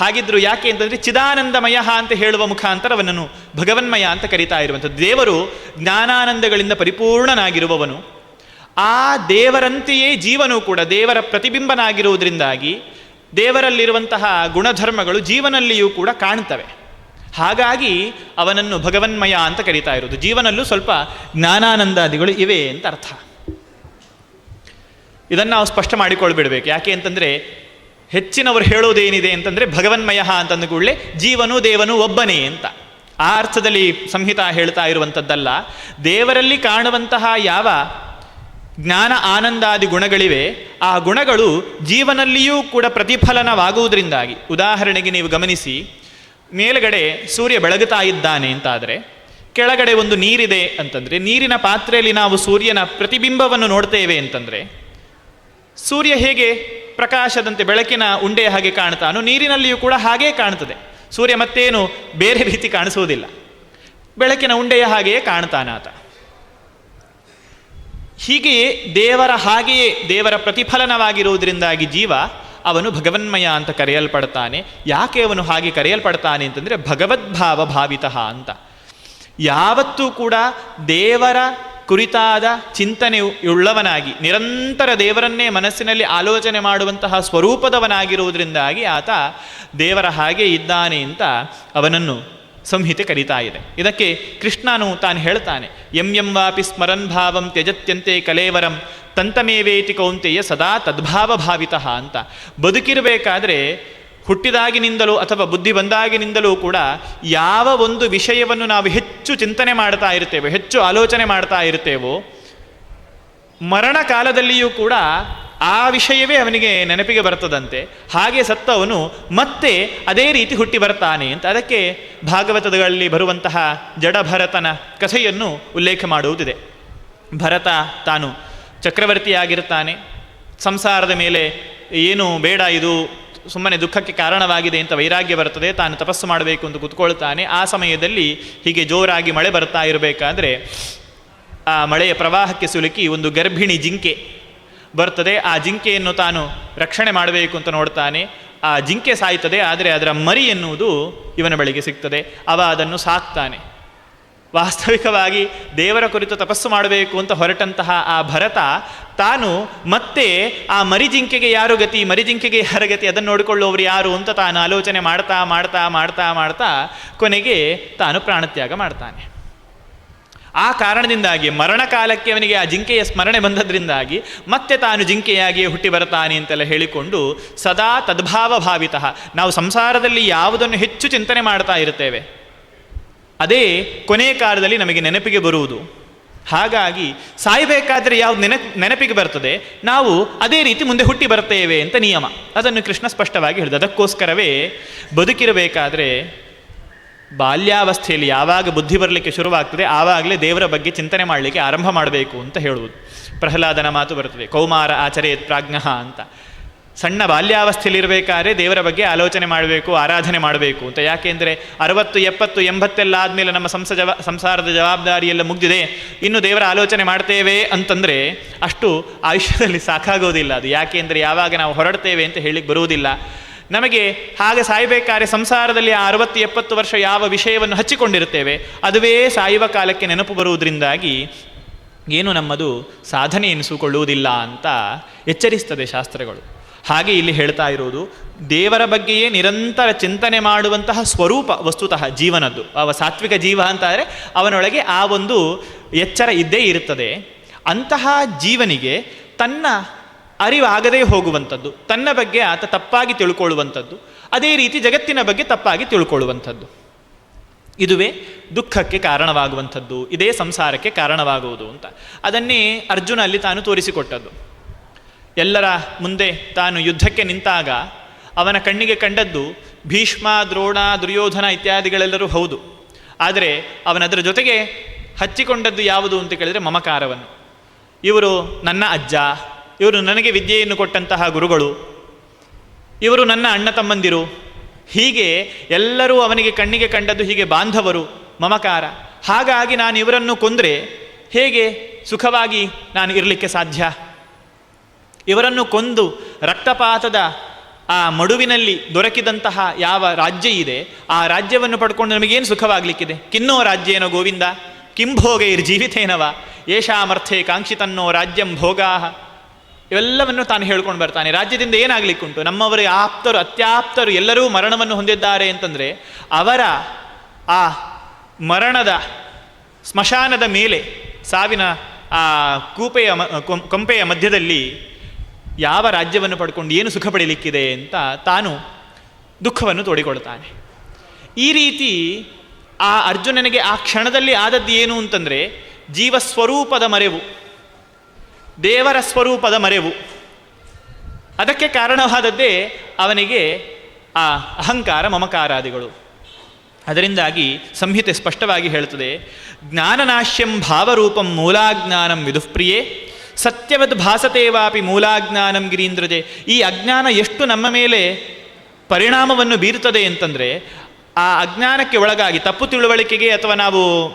ಹಾಗಿದ್ರು ಯಾಕೆ ಅಂತಂದರೆ ಚಿದಾನಂದಮಯ ಅಂತ ಹೇಳುವ ಮುಖಾಂತರ ಅವನನ್ನು ಭಗವನ್ಮಯ ಅಂತ ಕರೀತಾ ಇರುವಂಥದ್ದು. ದೇವರು ಜ್ಞಾನಾನಂದಗಳಿಂದ ಪರಿಪೂರ್ಣನಾಗಿರುವವನು. ಆ ದೇವರಂತೆಯೇ ಜೀವನೂ ಕೂಡ ದೇವರ ಪ್ರತಿಬಿಂಬನಾಗಿರುವುದರಿಂದಾಗಿ ದೇವರಲ್ಲಿರುವಂತಹ ಗುಣಧರ್ಮಗಳು ಜೀವನಲ್ಲಿಯೂ ಕೂಡ ಕಾಣ್ತವೆ. ಹಾಗಾಗಿ ಅವನನ್ನು ಭಗವನ್ಮಯ ಅಂತ ಕರೀತಾ ಇರೋದು ಜೀವನಲ್ಲೂ ಸ್ವಲ್ಪ ಜ್ಞಾನಾನಂದಾದಿಗಳು ಇವೆ ಅಂತ ಅರ್ಥ. ಇದನ್ನು ನಾವು ಸ್ಪಷ್ಟ ಮಾಡಿಕೊಳ್ಬಿಡ್ಬೇಕು. ಯಾಕೆ ಅಂತಂದರೆ ಹೆಚ್ಚಿನವರು ಹೇಳೋದೇನಿದೆ ಅಂತಂದರೆ ಭಗವನ್ಮಯ ಅಂತಂದ ಕೂಡಲೇ ಜೀವನು ದೇವನು ಒಬ್ಬನೇ ಅಂತ. ಆ ಅರ್ಥದಲ್ಲಿ ಸಂಹಿತ ಹೇಳ್ತಾ ಇರುವಂಥದ್ದಲ್ಲ ದೇವರಲ್ಲಿ ಕಾಣುವಂತಹ ಯಾವ ಜ್ಞಾನ ಆನಂದಾದಿ ಗುಣಗಳಿವೆ, ಆ ಗುಣಗಳು ಜೀವನಲ್ಲಿಯೂ ಕೂಡ ಪ್ರತಿಫಲನವಾಗುವುದರಿಂದಾಗಿ. ಉದಾಹರಣೆಗೆ ನೀವು ಗಮನಿಸಿ ಮೇಲುಗಡೆ ಸೂರ್ಯ ಬೆಳಗುತ್ತಾ ಇದ್ದಾನೆ ಅಂತಾದರೆ, ಕೆಳಗಡೆ ಒಂದು ನೀರಿದೆ ಅಂತಂದರೆ, ನೀರಿನ ಪಾತ್ರೆಯಲ್ಲಿ ನಾವು ಸೂರ್ಯನ ಪ್ರತಿಬಿಂಬವನ್ನು ನೋಡ್ತೇವೆ ಅಂತಂದರೆ, ಸೂರ್ಯ ಹೇಗೆ ಪ್ರಕಾಶದಂತೆ ಬೆಳಕಿನ ಉಂಡೆಯ ಹಾಗೆ ಕಾಣ್ತಾನೋ ನೀರಿನಲ್ಲಿಯೂ ಕೂಡ ಹಾಗೇ ಕಾಣ್ತದೆ. ಸೂರ್ಯ ಮತ್ತೇನು ಬೇರೆ ರೀತಿ ಕಾಣಿಸುವುದಿಲ್ಲ. ಬೆಳಕಿನ ಉಂಡೆಯ ಹಾಗೆಯೇ ಕಾಣ್ತಾನಾತ ಹೀಗೆಯೇ ದೇವರ ಹಾಗೆಯೇ ದೇವರ ಪ್ರತಿಫಲನವಾಗಿರುವುದರಿಂದಾಗಿ ಜೀವ ಅವನು ಭಗವನ್ಮಯ ಅಂತ ಕರೆಯಲ್ಪಡ್ತಾನೆ. ಯಾಕೆ ಅವನು ಹಾಗೆ ಕರೆಯಲ್ಪಡ್ತಾನೆ ಅಂತಂದರೆ ಭಗವದ್ಭಾವ ಭಾವಿತಃ ಅಂತ. ಯಾವತ್ತೂ ಕೂಡ ದೇವರ ಕುರಿತಾದ ಚಿಂತನೆಯುಳ್ಳವನಾಗಿ ನಿರಂತರ ದೇವರನ್ನೇ ಮನಸ್ಸಿನಲ್ಲಿ ಆಲೋಚನೆ ಮಾಡುವಂತಹ ಸ್ವರೂಪದವನಾಗಿರುವುದರಿಂದಾಗಿ ಆತ ದೇವರ ಹಾಗೆ ಇದ್ದಾನೆ ಅಂತ ಅವನನ್ನು ಸಂಹಿತೆ ಕರೀತಾ ಇದೆ. ಇದಕ್ಕೆ ಕೃಷ್ಣನು ತಾನು ಹೇಳ್ತಾನೆ, ಎಂ ಎಂ ವಾಪಿ ಸ್ಮರನ್ ಭಾವಂ ತ್ಯಜತ್ಯಂತೆ ಕಲೇವರಂ ತಂತಮೇವೇತಿ ಕೌಂತೆಯ ಸದಾ ತದ್ಭಾವ ಭಾವಿತ ಅಂತ. ಬದುಕಿರಬೇಕಾದ್ರೆ ಹುಟ್ಟಿದಾಗಿನಿಂದಲೂ ಅಥವಾ ಬುದ್ಧಿ ಬಂದಾಗಿನಿಂದಲೂ ಕೂಡ ಯಾವ ಒಂದು ವಿಷಯವನ್ನು ನಾವು ಹೆಚ್ಚು ಚಿಂತನೆ ಮಾಡ್ತಾ ಇರ್ತೇವೆ, ಹೆಚ್ಚು ಆಲೋಚನೆ ಮಾಡ್ತಾ ಇರ್ತೇವೋ, ಮರಣ ಕಾಲದಲ್ಲಿಯೂ ಕೂಡ ಆ ವಿಷಯವೇ ಅವನಿಗೆ ನೆನಪಿಗೆ ಬರ್ತದಂತೆ. ಹಾಗೆ ಸತ್ತವನು ಮತ್ತೆ ಅದೇ ರೀತಿ ಹುಟ್ಟಿ ಬರ್ತಾನೆ ಅಂತ. ಅದಕ್ಕೆ ಭಾಗವತಗಳಲ್ಲಿ ಬರುವಂತಹ ಜಡಭರತನ ಕಥೆಯನ್ನು ಉಲ್ಲೇಖ ಮಾಡುವುದಿದೆ. ಭರತ ತಾನು ಚಕ್ರವರ್ತಿಯಾಗಿರ್ತಾನೆ ಸಂಸಾರದ ಮೇಲೆ ಏನು ಬೇಡ, ಇದು ಸುಮ್ಮನೆ ದುಃಖಕ್ಕೆ ಕಾರಣವಾಗಿದೆ ಅಂತ ವೈರಾಗ್ಯ ಬರ್ತದೆ ತಾನು ತಪಸ್ಸು ಮಾಡಬೇಕು ಅಂತ ಕೂತ್ಕೊಳ್ತಾನೆ. ಆ ಸಮಯದಲ್ಲಿ ಹೀಗೆ ಜೋರಾಗಿ ಮಳೆ ಬರ್ತಾ ಇರಬೇಕಾದ್ರೆ ಆ ಮಳೆಯ ಪ್ರವಾಹಕ್ಕೆ ಸಿಲುಕಿ ಒಂದು ಗರ್ಭಿಣಿ ಜಿಂಕೆ ಬರ್ತದೆ. ಆ ಜಿಂಕೆಯನ್ನು ತಾನು ರಕ್ಷಣೆ ಮಾಡಬೇಕು ಅಂತ ನೋಡ್ತಾನೆ. ಆ ಜಿಂಕೆ ಸಾಯ್ತದೆ, ಆದರೆ ಅದರ ಮರಿ ಎನ್ನುವುದು ಇವನ ಬಳಿಗೆ ಸಿಗ್ತದೆ. ಅವ ಅದನ್ನು ಸಾಕ್ತಾನೆ. ವಾಸ್ತವಿಕವಾಗಿ ದೇವರ ಕುರಿತು ತಪಸ್ಸು ಮಾಡಬೇಕು ಅಂತ ಹೊರಟಂತಹ ಆ ಭರತ ತಾನು ಮತ್ತೆ ಆ ಮರಿಜಿಂಕೆಗೆ ಯಾರು ಗತಿ, ಮರಿಜಿಂಕೆಗೆ ಯಾರ ಗತಿ, ಅದನ್ನು ನೋಡಿಕೊಳ್ಳುವವರು ಯಾರು ಅಂತ ತಾನು ಆಲೋಚನೆ ಮಾಡ್ತಾ ಮಾಡ್ತಾ ಮಾಡ್ತಾ ಮಾಡ್ತಾ ಕೊನೆಗೆ ತಾನು ಪ್ರಾಣತ್ಯಾಗ ಮಾಡ್ತಾನೆ. ಆ ಕಾರಣದಿಂದಾಗಿ ಮರಣಕಾಲಕ್ಕೆ ಅವನಿಗೆ ಆ ಜಿಂಕೆಯ ಸ್ಮರಣೆ ಬಂದದ್ರಿಂದಾಗಿ ಮತ್ತೆ ತಾನು ಜಿಂಕೆಯಾಗಿಯೇ ಹುಟ್ಟಿ ಬರ್ತಾನೆ ಅಂತೆಲ್ಲ ಹೇಳಿಕೊಂಡು ಸದಾ ತದ್ಭಾವ ಭಾವಿತ ನಾವು ಸಂಸಾರದಲ್ಲಿ ಯಾವುದನ್ನು ಹೆಚ್ಚು ಚಿಂತನೆ ಮಾಡ್ತಾ ಇರ್ತೇವೆ ಅದೇ ಕೊನೆಯ ಕಾಲದಲ್ಲಿ ನಮಗೆ ನೆನಪಿಗೆ ಬರುವುದು. ಹಾಗಾಗಿ ಸಾಯಬೇಕಾದರೆ ಯಾವ್ದು ನೆನಪು, ನೆನಪಿಗೆ ಬರ್ತದೆ, ನಾವು ಅದೇ ರೀತಿ ಮುಂದೆ ಹುಟ್ಟಿ ಬರ್ತೇವೆ ಅಂತ ನಿಯಮ. ಅದನ್ನು ಕೃಷ್ಣ ಸ್ಪಷ್ಟವಾಗಿ ಹೇಳಿದ. ಅದಕ್ಕೋಸ್ಕರವೇ ಬದುಕಿರಬೇಕಾದ್ರೆ ಬಾಲ್ಯಾವಸ್ಥೆಯಲ್ಲಿ ಯಾವಾಗ ಬುದ್ಧಿ ಬರಲಿಕ್ಕೆ ಶುರುವಾಗ್ತದೆ, ಆವಾಗಲೇ ದೇವರ ಬಗ್ಗೆ ಚಿಂತನೆ ಮಾಡಲಿಕ್ಕೆ ಆರಂಭ ಮಾಡಬೇಕು ಅಂತ ಹೇಳುವುದು. ಪ್ರಹ್ಲಾದನ ಮಾತು ಬರ್ತದೆ, ಕೌಮಾರ ಆಚರೇತ್ ಪ್ರಾಜ್ಞಃ ಅಂತ. ಸಣ್ಣ ಬಾಲ್ಯಾವಸ್ಥೆಯಲ್ಲಿರಬೇಕಾದ್ರೆ ದೇವರ ಬಗ್ಗೆ ಆಲೋಚನೆ ಮಾಡಬೇಕು, ಆರಾಧನೆ ಮಾಡಬೇಕು ಅಂತ. ಯಾಕೆಂದರೆ ಅರವತ್ತು, ಎಪ್ಪತ್ತು ಎಂಬತ್ತೆಲ್ಲ ಆದಮೇಲೆ ನಮ್ಮ ಸಂಸ ಜವ, ಸಂಸಾರದ ಜವಾಬ್ದಾರಿಯೆಲ್ಲ ಮುಗ್ದಿದೆ. ಇನ್ನು ದೇವರ ಆಲೋಚನೆ ಮಾಡ್ತೇವೆ ಅಂತಂದರೆ ಅಷ್ಟು ಆಯುಷ್ಯದಲ್ಲಿ ಸಾಕಾಗೋದಿಲ್ಲ ಅದು. ಯಾಕೆಂದರೆ ಯಾವಾಗ ನಾವು ಹೊರಡ್ತೇವೆ ಅಂತ ಹೇಳಿಕ್ಕೆ ಬರುವುದಿಲ್ಲ. ನಮಗೆ ಹಾಗೆ ಸಾಯಬೇಕಾದ್ರೆ ಸಂಸಾರದಲ್ಲಿ ಆ ಅರವತ್ತು, ಎಪ್ಪತ್ತು ವರ್ಷ ಯಾವ ವಿಷಯವನ್ನು ಹಚ್ಚಿಕೊಂಡಿರುತ್ತೇವೆ, ಅದುವೇ ಸಾಯುವ ಕಾಲಕ್ಕೆ ನೆನಪು ಬರುವುದರಿಂದಾಗಿ ಏನು ನಮ್ಮದು ಸಾಧನೆ ಎನಿಸಿಕೊಳ್ಳುವುದಿಲ್ಲ ಅಂತ ಎಚ್ಚರಿಸ್ತದೆ ಶಾಸ್ತ್ರಗಳು. ಹಾಗೆ ಇಲ್ಲಿ ಹೇಳ್ತಾ ಇರೋದು, ದೇವರ ಬಗ್ಗೆಯೇ ನಿರಂತರ ಚಿಂತನೆ ಮಾಡುವಂತಹ ಸ್ವರೂಪ ವಸ್ತುತಃ ಜೀವನದ್ದು. ಅವ ಸಾತ್ವಿಕ ಜೀವ ಅಂತ ಆದರೆ ಅವನೊಳಗೆ ಆ ಒಂದು ಎಚ್ಚರ ಇದ್ದೇ ಇರುತ್ತದೆ. ಅಂತಹ ಜೀವನಿಗೆ ತನ್ನ ಅರಿವಾಗದೇ ಹೋಗುವಂಥದ್ದು, ತನ್ನ ಬಗ್ಗೆ ಆತ ತಪ್ಪಾಗಿ ತಿಳ್ಕೊಳ್ಳುವಂಥದ್ದು, ಅದೇ ರೀತಿ ಜಗತ್ತಿನ ಬಗ್ಗೆ ತಪ್ಪಾಗಿ ತಿಳ್ಕೊಳ್ಳುವಂಥದ್ದು. ಇದುವೇ ದುಃಖಕ್ಕೆ ಕಾರಣವಾಗುವಂಥದ್ದು, ಇದೇ ಸಂಸಾರಕ್ಕೆ ಕಾರಣವಾಗುವುದು ಅಂತ. ಅದನ್ನೇ ಅರ್ಜುನ ಅಲ್ಲಿ ತಾನು ತೋರಿಸಿಕೊಟ್ಟದ್ದು. ಎಲ್ಲರ ಮುಂದೆ ತಾನು ಯುದ್ಧಕ್ಕೆ ನಿಂತಾಗ ಅವನ ಕಣ್ಣಿಗೆ ಕಂಡದ್ದು ಭೀಷ್ಮ, ದ್ರೋಣ, ದುರ್ಯೋಧನ ಇತ್ಯಾದಿಗಳೆಲ್ಲರೂ ಹೌದು. ಆದರೆ ಅವನದರ ಜೊತೆಗೆ ಹಚ್ಚಿಕೊಂಡದ್ದು ಯಾವುದು ಅಂತ ಕೇಳಿದರೆ ಮಮಕಾರವನ್ನು. ಇವರು ನನ್ನ ಅಜ್ಜ, ಇವರು ನನಗೆ ವಿದ್ಯೆಯನ್ನು ಕೊಟ್ಟಂತಹ ಗುರುಗಳು. ಇವರು ನನ್ನ ಅಣ್ಣ ತಮ್ಮಂದಿರು. ಹೀಗೆ ಎಲ್ಲರೂ ಅವನಿಗೆ ಕಣ್ಣಿಗೆ ಕಂಡದ್ದು ಹೀಗೆ ಬಾಂಧವರು, ಮಮಕಾರ. ಹಾಗಾಗಿ ನಾನು ಇವರನ್ನು ಕೊಂದರೆ ಹೇಗೆ ಸುಖವಾಗಿ ನಾನು ಇರಲಿಕ್ಕೆ ಸಾಧ್ಯ? ಇವರನ್ನು ಕೊಂದು ರಕ್ತಪಾತದ ಆ ಮಡುವಿನಲ್ಲಿ ದೊರಕಿದಂತಹ ಯಾವ ರಾಜ್ಯ ಇದೆ, ಆ ರಾಜ್ಯವನ್ನು ಪಡ್ಕೊಂಡು ನಮಗೇನು ಸುಖವಾಗಲಿಕ್ಕಿದೆ? ಕಿನ್ನೋ ರಾಜ್ಯೇನೋ ಗೋವಿಂದ ಕಿಂಭೋಗೈರ್ ಜೀವಿತೇನವ, ಏಷಾಮರ್ಥೆ ಕಾಂಕ್ಷಿತನ್ನೋ ರಾಜ್ಯಂ ಭೋಗಾಹ. ಇವೆಲ್ಲವನ್ನು ತಾನು ಹೇಳ್ಕೊಂಡು ಬರ್ತಾನೆ. ರಾಜ್ಯದಿಂದ ಏನಾಗಲಿಕ್ಕುಂಟು? ನಮ್ಮವರ ಆಪ್ತರು, ಅತ್ಯಾಪ್ತರು ಎಲ್ಲರೂ ಮರಣವನ್ನು ಹೊಂದಿದ್ದಾರೆ ಅಂತಂದರೆ ಅವರ ಆ ಮರಣದ ಸ್ಮಶಾನದ ಮೇಲೆ, ಸಾವಿನ ಆ ಕೂಪೆಯ ಕೊಂಪೆಯ ಮಧ್ಯದಲ್ಲಿ ಯಾವ ರಾಜ್ಯವನ್ನು ಪಡ್ಕೊಂಡು ಏನು ಸುಖ ಪಡೀಲಿಕ್ಕಿದೆ ಅಂತ ತಾನು ದುಃಖವನ್ನು ತೋಡಿಕೊಳ್ತಾನೆ ಈ ರೀತಿ ಆ ಅರ್ಜುನನಿಗೆ ಆ ಕ್ಷಣದಲ್ಲಿ ಆದದ್ದು ಏನು ಅಂತಂದರೆ ಜೀವಸ್ವರೂಪದ ಮರೆವು, ದೇವರ ಸ್ವರೂಪದ ಮರೆವು. ಅದಕ್ಕೆ ಕಾರಣವಾದದ್ದೇ ಅವನಿಗೆ ಆ ಅಹಂಕಾರ ಮಮಕಾರಾದಿಗಳು. ಅದರಿಂದಾಗಿ ಸಂಹಿತೆ ಸ್ಪಷ್ಟವಾಗಿ ಹೇಳುತ್ತದೆ, ಜ್ಞಾನನಾಶ್ಯಂ ಭಾವರೂಪಂ ಮೂಲಾಜ್ಞಾನಂ ವಿದುಃಪ್ರಿಯೇ. ಸತ್ಯವದ್ ಭಾಸತೇವಾಪಿ ಮೂಲಾಜ್ಞಾನಂ ಗಿರೀಂದ್ರಜೆ. ಈ ಅಜ್ಞಾನ ಎಷ್ಟು ನಮ್ಮ ಮೇಲೆ ಪರಿಣಾಮವನ್ನು ಬೀರುತ್ತದೆ ಅಂತಂದರೆ, ಆ ಅಜ್ಞಾನಕ್ಕೆ ಒಳಗಾಗಿ ತಪ್ಪು ತಿಳುವಳಿಕೆಗೆ ಅಥವಾ ನಾವು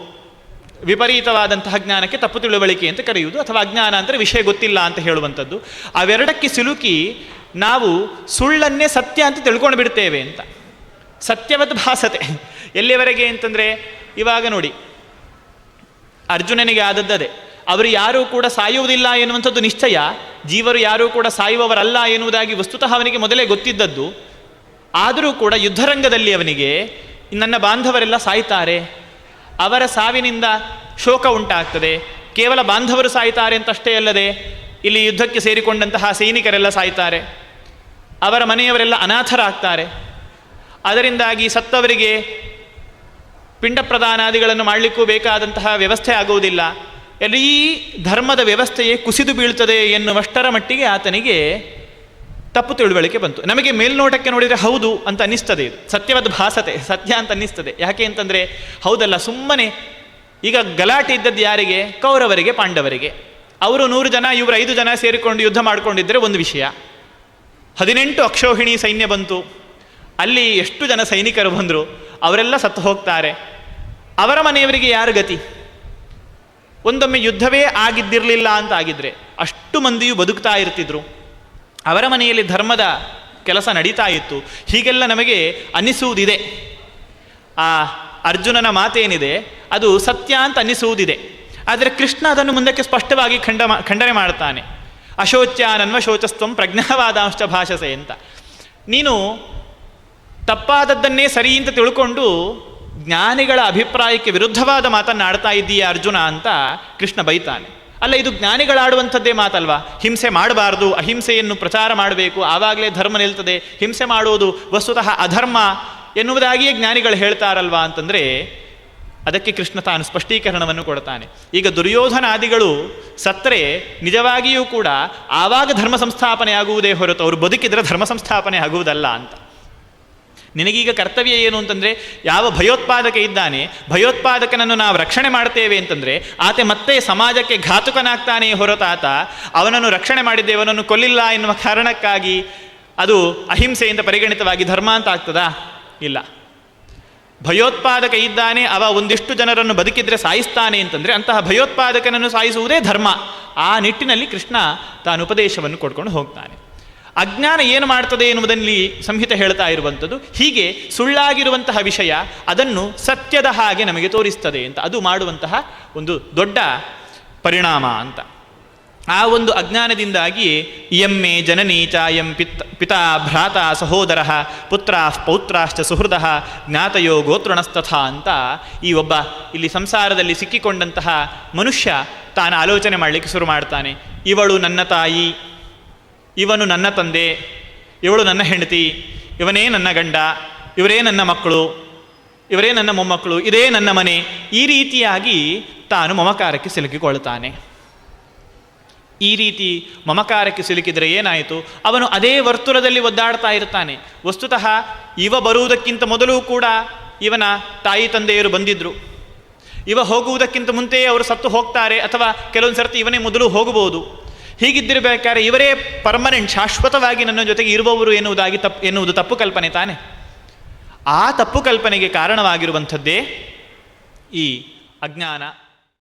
ವಿಪರೀತವಾದಂತಹ ಜ್ಞಾನಕ್ಕೆ ತಪ್ಪು ತಿಳುವಳಿಕೆ ಅಂತ ಕರೆಯುವುದು, ಅಥವಾ ಅಜ್ಞಾನ ಅಂದರೆ ವಿಷಯ ಗೊತ್ತಿಲ್ಲ ಅಂತ ಹೇಳುವಂಥದ್ದು. ಅವೆರಡಕ್ಕೆ ಸಿಲುಕಿ ನಾವು ಸುಳ್ಳನ್ನೇ ಸತ್ಯ ಅಂತ ತಿಳ್ಕೊಂಡು ಬಿಡ್ತೇವೆ ಅಂತ. ಸತ್ಯವತ್ ಭಾಸತೆ. ಎಲ್ಲಿಯವರೆಗೆ ಅಂತಂದರೆ, ಇವಾಗ ನೋಡಿ, ಅರ್ಜುನನಿಗೆ ಆದದ್ದದೆ. ಅವರು ಯಾರೂ ಕೂಡ ಸಾಯುವುದಿಲ್ಲ ಎನ್ನುವಂಥದ್ದು ನಿಶ್ಚಯ. ಜೀವರು ಯಾರೂ ಕೂಡ ಸಾಯುವವರಲ್ಲ ಎನ್ನುವುದಾಗಿ ವಸ್ತುತಃ ಅವನಿಗೆ ಮೊದಲೇ ಗೊತ್ತಿದ್ದದ್ದು. ಆದರೂ ಕೂಡ ಯುದ್ಧರಂಗದಲ್ಲಿ ಅವನಿಗೆ, ನನ್ನ ಬಾಂಧವರೆಲ್ಲ ಸಾಯ್ತಾರೆ. ಅವರ ಸಾವಿನಿಂದ ಶೋಕ ಉಂಟಾಗ್ತದೆ. ಕೇವಲ ಬಾಂಧವರು ಸಾಯ್ತಾರೆ ಅಂತಷ್ಟೇ ಅಲ್ಲದೆ, ಇಲ್ಲಿ ಯುದ್ಧಕ್ಕೆ ಸೇರಿಕೊಂಡಂತಹ ಸೈನಿಕರೆಲ್ಲ ಸಾಯ್ತಾರೆ. ಅವರ ಮನೆಯವರೆಲ್ಲ ಅನಾಥರಾಗ್ತಾರೆ. ಅದರಿಂದಾಗಿ ಸತ್ತವರಿಗೆ ಪಿಂಡ ಪ್ರದಾನಾದಿಗಳನ್ನು ಮಾಡಲಿಕ್ಕೂ ಬೇಕಾದಂತಹ ವ್ಯವಸ್ಥೆ ಆಗುವುದಿಲ್ಲ. ಇಡೀ ಧರ್ಮದ ವ್ಯವಸ್ಥೆಯೇ ಕುಸಿದು ಬೀಳ್ತದೆ ಎನ್ನುವಷ್ಟರ ಮಟ್ಟಿಗೆ ಆತನಿಗೆ ತಪ್ಪು ತಿಳುವಳಿಕೆ ಬಂತು. ನಮಗೆ ಮೇಲ್ನೋಟಕ್ಕೆ ನೋಡಿದರೆ ಹೌದು ಅಂತ ಅನ್ನಿಸ್ತದೆ ಇದು. ಸತ್ಯವಾದ ಭಾಸತೆ, ಸತ್ಯ ಅಂತ ಅನ್ನಿಸ್ತದೆ. ಯಾಕೆ ಅಂತಂದರೆ ಹೌದಲ್ಲ, ಸುಮ್ಮನೆ ಈಗ ಗಲಾಟೆ ಇದ್ದದ್ದು ಯಾರಿಗೆ? ಕೌರವರಿಗೆ, ಪಾಂಡವರಿಗೆ. ಅವರು ನೂರು ಜನ, ಇವರು ಐದು ಜನ ಸೇರಿಕೊಂಡು ಯುದ್ಧ ಮಾಡಿಕೊಂಡಿದ್ದರೆ ಒಂದು ವಿಷಯ. ಹದಿನೆಂಟು ಅಕ್ಷೋಹಿಣಿ ಸೈನ್ಯ ಬಂತು. ಅಲ್ಲಿ ಎಷ್ಟು ಜನ ಸೈನಿಕರು ಬಂದರು? ಅವರೆಲ್ಲ ಸತ್ತು ಹೋಗ್ತಾರೆ. ಅವರ ಮನೆಯವರಿಗೆ ಯಾರು ಗತಿ? ಒಂದೊಮ್ಮೆ ಯುದ್ಧವೇ ಆಗಿದ್ದಿರಲಿಲ್ಲ ಅಂತ ಆಗಿದ್ರೆ ಅಷ್ಟು ಮಂದಿಯೂ ಬದುಕ್ತಾ ಇರ್ತಿದ್ರು. ಅವರ ಮನೆಯಲ್ಲಿ ಧರ್ಮದ ಕೆಲಸ ನಡೀತಾ ಇತ್ತು. ಹೀಗೆಲ್ಲ ನಮಗೆ ಅನ್ನಿಸುವುದಿದೆ. ಆ ಅರ್ಜುನನ ಮಾತೇನಿದೆ, ಅದು ಸತ್ಯ ಅಂತ ಅನ್ನಿಸುವುದಿದೆ. ಆದರೆ ಕೃಷ್ಣ ಅದನ್ನು ಮುಂದಕ್ಕೆ ಸ್ಪಷ್ಟವಾಗಿ ಖಂಡ ಖಂಡನೆ ಮಾಡ್ತಾನೆ. ಅಶೋಚ್ಯಾನನ್ವಶೋಚಸ್ತ್ವಂ ಪ್ರಜ್ಞಾವಾದಾಂಶ ಭಾಷಸೆ ಅಂತ. ನೀನು ತಪ್ಪಾದದ್ದನ್ನೇ ಸರಿ ಅಂತ ತಿಳ್ಕೊಂಡು ಜ್ಞಾನಿಗಳ ಅಭಿಪ್ರಾಯಕ್ಕೆ ವಿರುದ್ಧವಾದ ಮಾತನ್ನಾಡ್ತಾ ಇದ್ದೀಯ ಅರ್ಜುನ ಅಂತ ಕೃಷ್ಣ ಬೈತಾನೆ. ಅಲ್ಲ, ಇದು ಜ್ಞಾನಿಗಳಾಡುವಂಥದ್ದೇ ಮಾತಲ್ವಾ? ಹಿಂಸೆ ಮಾಡಬಾರ್ದು, ಅಹಿಂಸೆಯನ್ನು ಪ್ರಚಾರ ಮಾಡಬೇಕು, ಆವಾಗಲೇ ಧರ್ಮ ನಿಲ್ತದೆ, ಹಿಂಸೆ ಮಾಡುವುದು ವಸ್ತುತಃ ಅಧರ್ಮ ಎನ್ನುವುದಾಗಿಯೇ ಜ್ಞಾನಿಗಳು ಹೇಳ್ತಾರಲ್ವಾ ಅಂತಂದರೆ ಅದಕ್ಕೆ ಕೃಷ್ಣ ತಾನು ಸ್ಪಷ್ಟೀಕರಣವನ್ನು ಕೊಡ್ತಾನೆ. ಈಗ ದುರ್ಯೋಧನಾದಿಗಳು ಸತ್ತರೆ ನಿಜವಾಗಿಯೂ ಕೂಡ ಆವಾಗ ಧರ್ಮ ಸಂಸ್ಥಾಪನೆ ಆಗುವುದೇ ಹೊರತು, ಅವರು ಬದುಕಿದ್ರೆ ಧರ್ಮ ಸಂಸ್ಥಾಪನೆ ಆಗುವುದಲ್ಲ ಅಂತ. ನಿನಗೀಗ ಕರ್ತವ್ಯ ಏನು ಅಂತಂದರೆ, ಯಾವ ಭಯೋತ್ಪಾದಕ ಇದ್ದಾನೆ, ಭಯೋತ್ಪಾದಕನನ್ನು ನಾವು ರಕ್ಷಣೆ ಮಾಡ್ತೇವೆ ಅಂತಂದರೆ, ಆತ ಮತ್ತೆ ಸಮಾಜಕ್ಕೆ ಘಾತುಕನಾಗ್ತಾನೆ ಹೊರತಾತ ಅವನನ್ನು ರಕ್ಷಣೆ ಮಾಡಿದ್ದೇವೆ ಅವನನ್ನು ಕೊಲ್ಲಿಲ್ಲ ಎನ್ನುವ ಕಾರಣಕ್ಕಾಗಿ ಅದು ಅಹಿಂಸೆಯಿಂದ ಪರಿಗಣಿತವಾಗಿ ಧರ್ಮ ಅಂತ ಆಗ್ತದಾ? ಇಲ್ಲ. ಭಯೋತ್ಪಾದಕ ಇದ್ದಾನೆ, ಅವ ಒಂದಿಷ್ಟು ಜನರನ್ನು ಬದುಕಿದ್ರೆ ಸಾಯಿಸ್ತಾನೆ ಅಂತಂದರೆ, ಅಂತಹ ಭಯೋತ್ಪಾದಕನನ್ನು ಸಾಯಿಸುವುದೇ ಧರ್ಮ. ಆ ನಿಟ್ಟಿನಲ್ಲಿ ಕೃಷ್ಣ ತಾನು ಉಪದೇಶವನ್ನು ಕೊಡ್ಕೊಂಡು ಹೋಗ್ತಾನೆ. ಅಜ್ಞಾನ ಏನು ಮಾಡ್ತದೆ ಎನ್ನುವುದಲ್ಲಿ ಸಂಹಿತೆ ಹೇಳ್ತಾ ಇರುವಂಥದ್ದು. ಹೀಗೆ ಸುಳ್ಳಾಗಿರುವಂತಹ ವಿಷಯ ಅದನ್ನು ಸತ್ಯದ ಹಾಗೆ ನಮಗೆ ತೋರಿಸ್ತದೆ ಅಂತ. ಅದು ಮಾಡುವಂತಹ ಒಂದು ದೊಡ್ಡ ಪರಿಣಾಮ ಅಂತ. ಆ ಒಂದು ಅಜ್ಞಾನದಿಂದಾಗಿ ಎಮ್ಮೆ ಜನನಿ ಎಂ ಪಿತ್ ಪಿತಾ ಭ್ರಾತ ಸಹೋದರ ಪುತ್ರ ಪೌತ್ರಾಶ್ಚ ಸುಹೃದ ಜ್ಞಾತಯೋ ಗೋತೃಣಸ್ತಥ ಅಂತ ಈ ಒಬ್ಬ ಇಲ್ಲಿ ಸಂಸಾರದಲ್ಲಿ ಸಿಕ್ಕಿಕೊಂಡಂತಹ ಮನುಷ್ಯ ತಾನು ಆಲೋಚನೆ ಮಾಡಲಿಕ್ಕೆ ಶುರು ಮಾಡ್ತಾನೆ. ಇವಳು ನನ್ನ ತಾಯಿ ಇವನು ನನ್ನ ತಂದೆ, ಇವಳು ನನ್ನ ಹೆಂಡತಿ, ಇವನೇ ನನ್ನ ಗಂಡ, ಇವರೇ ನನ್ನ ಮಕ್ಕಳು, ಇವರೇ ನನ್ನ ಮೊಮ್ಮಕ್ಕಳು, ಇದೇ ನನ್ನ ಮನೆ. ಈ ರೀತಿಯಾಗಿ ತಾನು ಮಮಕಾರಕ್ಕೆ ಸಿಲುಕಿಕೊಳ್ಳುತ್ತಾನೆ. ಈ ರೀತಿ ಮಮಕಾರಕ್ಕೆ ಸಿಲುಕಿದರೆ ಏನಾಯಿತು? ಅವನು ಅದೇ ವರ್ತುಲದಲ್ಲಿ ಒದ್ದಾಡ್ತಾ ಇರ್ತಾನೆ. ವಸ್ತುತಃ ಇವ ಬರುವುದಕ್ಕಿಂತ ಮೊದಲು ಕೂಡ ಇವನ ತಾಯಿ ತಂದೆಯರು ಬಂದಿದ್ದರು ಇವ ಹೋಗುವುದಕ್ಕಿಂತ ಮುಂಚೆಯೇ ಅವರು ಸತ್ತು ಹೋಗ್ತಾರೆ ಅಥವಾ ಕೆಲವೊಂದು ಸರ್ತಿ ಇವನೇ ಮೊದಲು ಹೋಗಬಹುದು. ಹೀಗಿದ್ದಿರಬೇಕಾದ್ರೆ ಇವರೇ ಪರ್ಮನೆಂಟ್, ಶಾಶ್ವತವಾಗಿ ನನ್ನ ಜೊತೆಗೆ ಇರುವವರು ಎನ್ನುವುದಾಗಿ ತಪ್ಪು ಎನ್ನುವುದು ತಪ್ಪು ಕಲ್ಪನೆ ತಾನೆ. ಆ ತಪ್ಪು ಕಲ್ಪನೆಗೆ ಕಾರಣವಾಗಿರುವಂಥದ್ದೇ ಈ ಅಜ್ಞಾನ